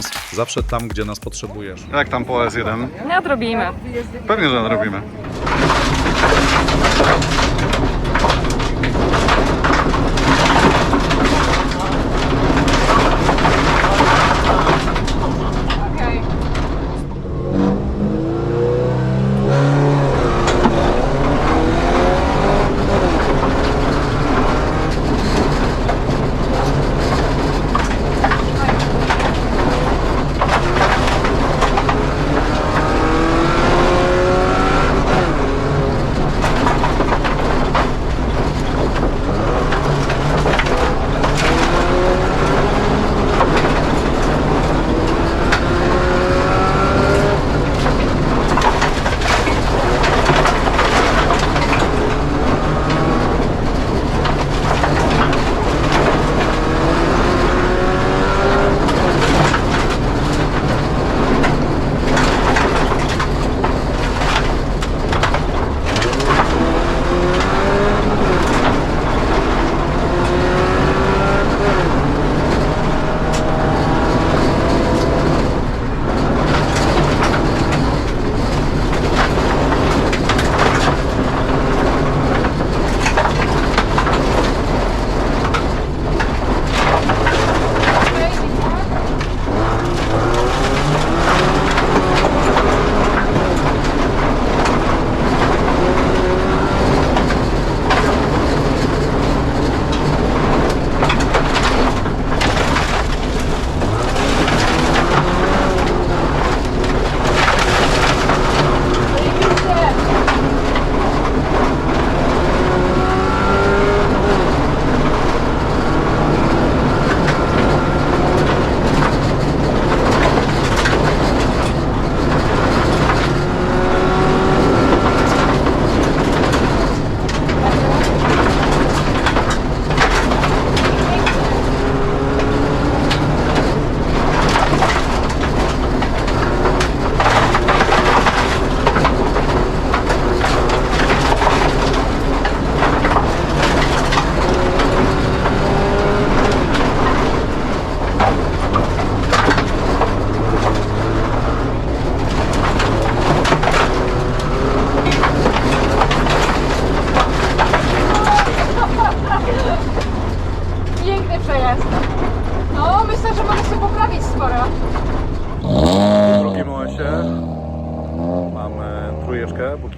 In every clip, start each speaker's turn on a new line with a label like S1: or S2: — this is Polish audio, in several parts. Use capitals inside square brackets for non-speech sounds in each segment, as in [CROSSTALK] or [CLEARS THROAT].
S1: awans. Zawsze tam, gdzie nas potrzebujesz.
S2: Jak tam po S1?
S3: Nadrobimy.
S2: Pewnie, że nadrobimy.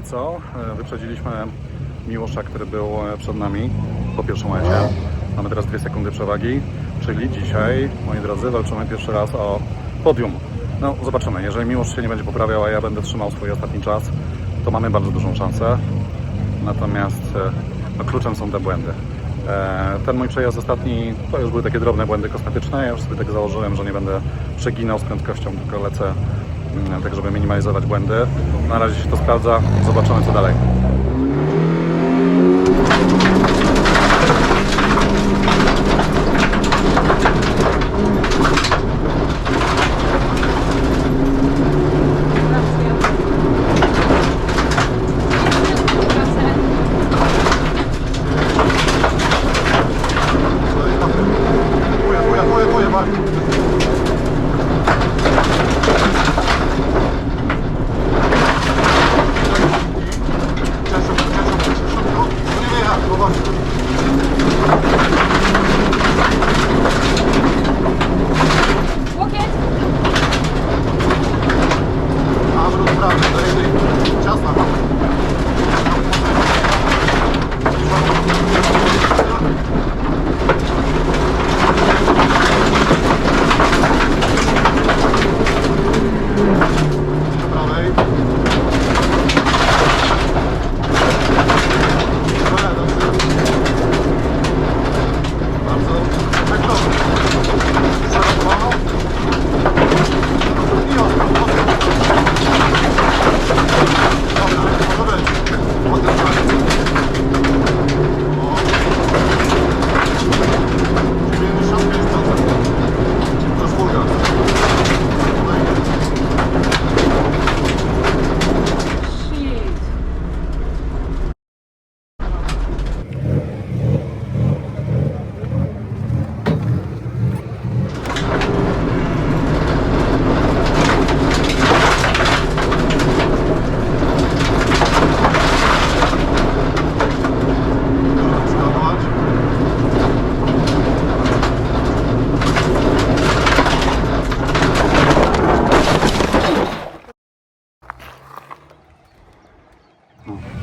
S2: Póki co. E, Wyprzedziliśmy Miłosza, który był e, przed nami po pierwszym momencie. Mamy teraz dwie sekundy przewagi, czyli dzisiaj, moi drodzy, walczymy pierwszy raz o podium. No, zobaczymy. Jeżeli Miłosz się nie będzie poprawiał, a ja będę trzymał swój ostatni czas, to mamy bardzo dużą szansę. Natomiast e, no, kluczem są te błędy. Ten mój przejazd ostatni to już były takie drobne błędy kosmetyczne. Ja już sobie tak założyłem, że nie będę przeginał z prędkością, tylko lecę tak, żeby minimalizować błędy. Na razie się to sprawdza. Zobaczymy co dalej.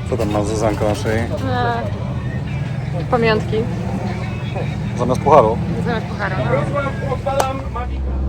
S2: Co tam ma Zuzanka na szyi?
S3: E, pamiątki.
S2: Zamiast pucharu.
S3: Zamiast pucharu. No.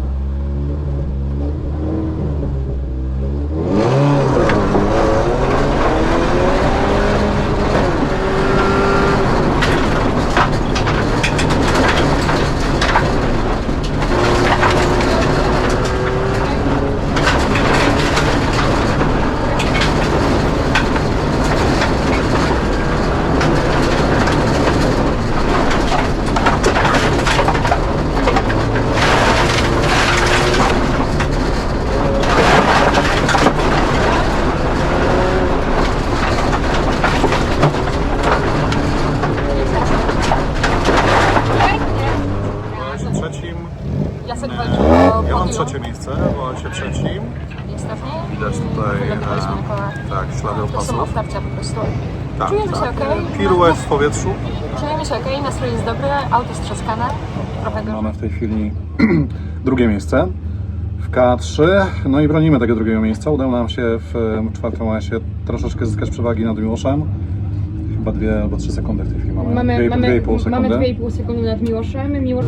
S3: Obtarcia po prostu.
S2: Tak,
S3: Czujemy się
S2: tak.
S3: okej.
S2: Piruet w powietrzu.
S3: Czujemy się okej, nastrój jest dobry, auto strzaskane. Trochę go.
S2: Mamy w tej chwili [CLEARS THROAT] drugie miejsce w K3. No i bronimy tego drugiego miejsca. Udało nam się w czwartym łasie troszeczkę zyskać przewagi nad Miłoszem. Chyba dwie albo trzy sekundy w tej chwili mamy.
S3: Mamy,
S2: Dwie-
S3: mamy,
S2: dwie i pół sekundy.
S3: mamy 2,5 sekundy nad Miłoszem. Miłosz...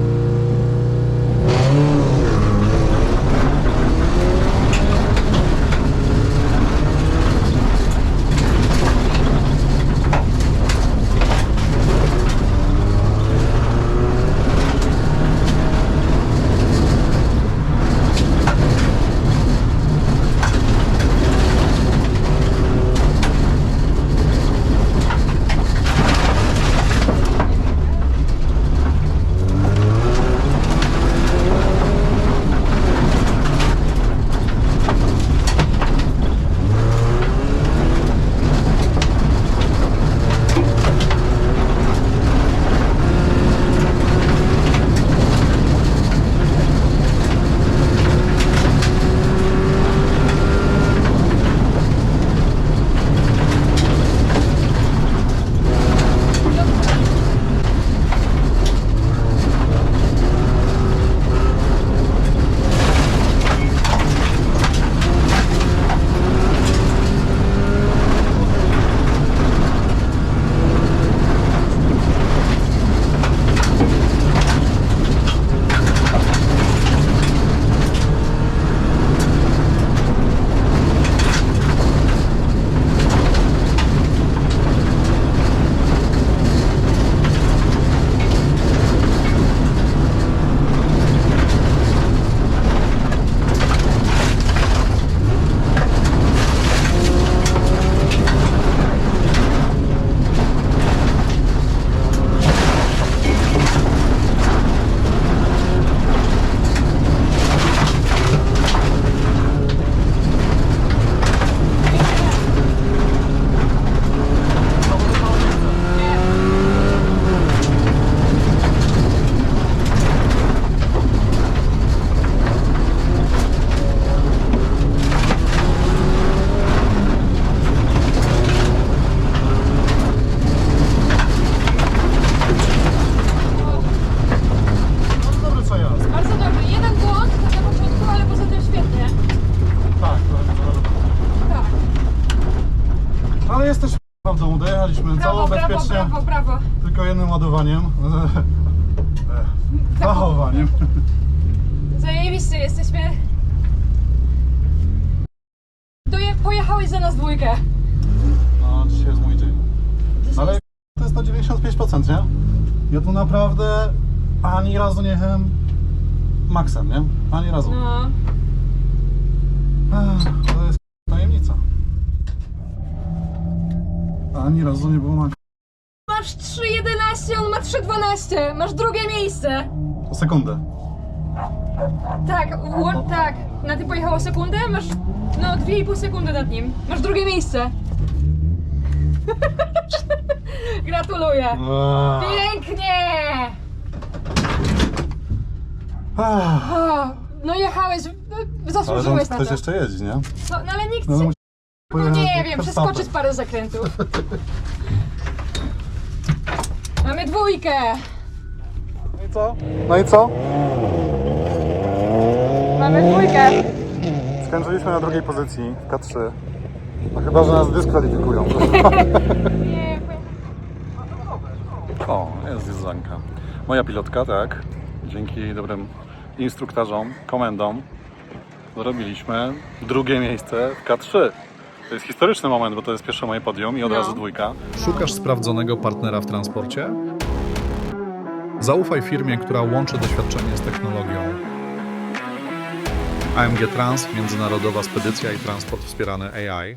S2: dojechaliśmy
S3: Brawo, brawo,
S2: bezpiecznie,
S3: brawo, brawo.
S2: tylko jednym ładowaniem. [LAUGHS] E, Zachowaniem.
S3: Zajebiście, jesteśmy... Doje... Pojechałeś za nas dwójkę.
S2: No, dzisiaj jest mój dzień. Ale to jest na 95%, nie? Ja tu naprawdę ani razu nie jechałem maksem, nie? Ani razu.
S3: No.
S2: Ech, Ani razu nie było maksem.
S3: Masz 3,11, on ma 3,12. Masz drugie miejsce.
S2: O sekundę.
S3: Tak, ło- tak. Na ty pojechało sekundę, masz no 2,5 sekundy nad nim. Masz drugie miejsce. [LAUGHS] Gratuluję. Pięknie! O, no jechałeś, no,
S2: Ale
S3: zasłużyłeś
S2: tam
S3: na
S2: ktoś
S3: to.
S2: jeszcze jeździ, nie?
S3: No, no ale nikt
S2: No,
S3: cię...
S2: musi
S3: No nie wiem, przeskoczyć parę zakrętów. [LAUGHS] Mamy dwójkę.
S2: No i co? No i co?
S3: Mamy dwójkę.
S2: Skończyliśmy na drugiej pozycji w K3. No chyba, że nas dyskwalifikują.
S3: Nie, [LAUGHS]
S2: O, jest jeżdżanka. Moja pilotka, tak. Dzięki dobrym instruktorzom, komendom zrobiliśmy drugie miejsce w K3. To jest historyczny moment, bo to jest pierwsze moje podium i od
S3: No.
S2: razu dwójka.
S1: Szukasz sprawdzonego partnera w transporcie? Zaufaj firmie, która łączy doświadczenie z technologią. AMG Trans, międzynarodowa spedycja i transport wspierany AI